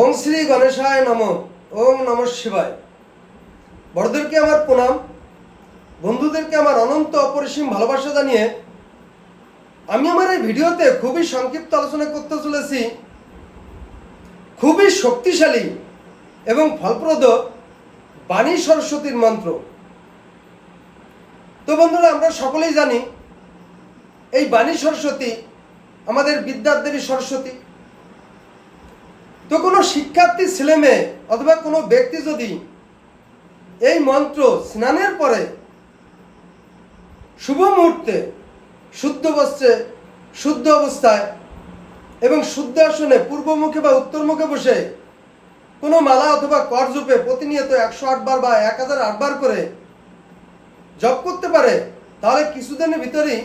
ওম শ্রী গণেশায় নম, ওম নম শিবায়। বড়দেরকে আমার প্রণাম, বন্ধুদেরকে আমার অনন্ত অপরিসীম ভালোবাসা জানিয়ে আমি আমার এই ভিডিওতে খুবই সংক্ষিপ্ত আলোচনা করতে চলেছি। খুবই শক্তিশালী এবং ফলপ্রদ বাণী সরস্বতীর মন্ত্র। তো বন্ধুরা, আমরা সকলেই জানি, এই বাণী সরস্বতী আমাদের বিদ্যার দেবী সরস্বতী। তো কোনো শিক্ষার্থী ছেলে মেয়ে অথবা কোনো ব্যক্তি যদি এই মন্ত্র স্নানের পরে শুভ মুহূর্তে শুদ্ধ বস্ত্রে শুদ্ধ অবস্থায় এবং শুদ্ধ আসনে পূর্বমুখে বা উত্তরমুখে বসে কোনো মালা অথবা করজপে প্রতিনিয়ত একশো আটবার বা এক হাজার আটবার করে জপ করতে পারে, তাহলে কিছুদিনের ভিতরেই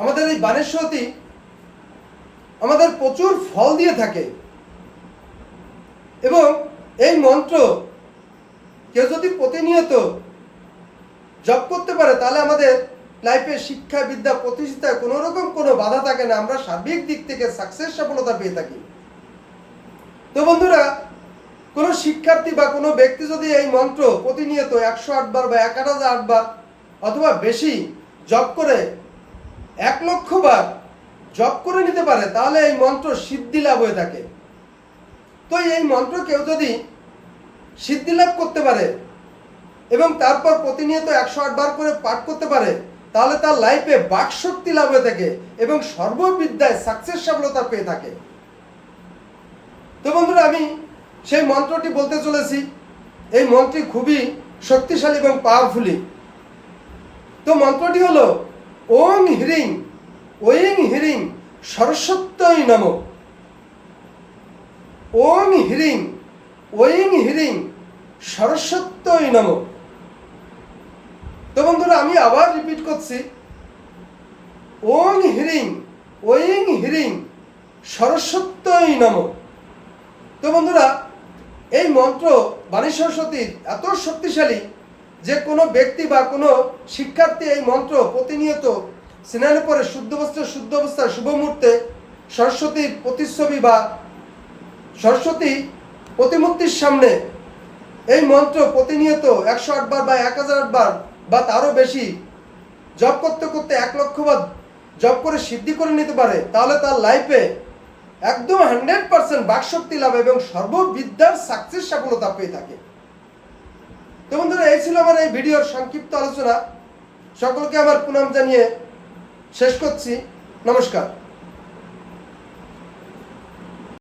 আমাদের এই বানেশ্বতী আমাদের প্রচুর ফল দিয়ে থাকে। এবং এই মন্ত্র কেউ যদি প্রতিনিয়ত জপ করতে পারে, তাহলে আমাদের লাইফে শিক্ষা, বিদ্যা প্রতিষ্ঠায় কোনো রকম কোনো বাধা থাকে না। আমরা সার্বিক দিক থেকে সাকসেস সফলতা পেয়ে থাকি। তো বন্ধুরা, কোনো শিক্ষার্থী বা কোনো ব্যক্তি যদি এই মন্ত্র প্রতিনিয়ত একশো আটবার বা এক হাজার আটবার অথবা বেশি জপ করে, এক লক্ষ বার জপ করে নিতে পারে, তাহলে এই মন্ত্র সিদ্ধি লাভ হয়ে থাকে। তো এই মন্ত্র কেউ যদি সিদ্ধি লাভ করতে পারে এবং তারপর প্রতিনিয়ত একশো আট বার করে পাঠ করতে পারে, তাহলে তার লাইফে বাকশক্তি লাভ হয়ে থাকে এবং সর্ববিদ্যায় সাকসেস সফলতা পেয়ে থাকে। তো বন্ধুরা, আমি সেই মন্ত্রটি বলতে চলেছি। এই মন্ত্রটি খুবই শক্তিশালী এবং পাওয়ারফুলি তো মন্ত্রটি হলো, ওং হিরিং ওইং হিরিং, সরস্বত্যই নমঃ। ওং হিরিং ওইং হিরিং, সরস্বত্যই নম। তো বন্ধুরা, আমি আবার রিপিট করছি। ওং হিরিং ওইং হিরিং, সরস্বত্যই নম। তো বন্ধুরা, এই মন্ত্র বাণী সরস্বতীর এত শক্তিশালী যে কোনো ব্যক্তি বা কোনো শিক্ষার্থী এই মন্ত্র প্রতিনিয়ত স্নানের পরে শুদ্ধ বস্ত্রে, শুদ্ধ অবস্থায়, শুভ মুহূর্তে সরস্বতীর প্রতিচ্ছবি বা সরস্বতী প্রতিমূর্তির সামনে এই মন্ত্র প্রতিনিয়ত একশো আটবার বা এক হাজার আটবার বা তারও বেশি জব করতে করতে এক লক্ষ বার জব করে সিদ্ধি করে নিতে পারে, তাহলে তার লাইফে একদম হান্ড্রেড পার্সেন্ট বাকশক্তি লাভ এবং সর্ববিদ্যার সাকসেস সফলতা পেয়ে থাকে। তো বন্ধুরা, এই ছিল আমার এই ভিডিওর সংক্ষিপ্ত আলোচনা। সকলকে আমার প্রণাম জানিয়ে শেষ করছি। নমস্কার।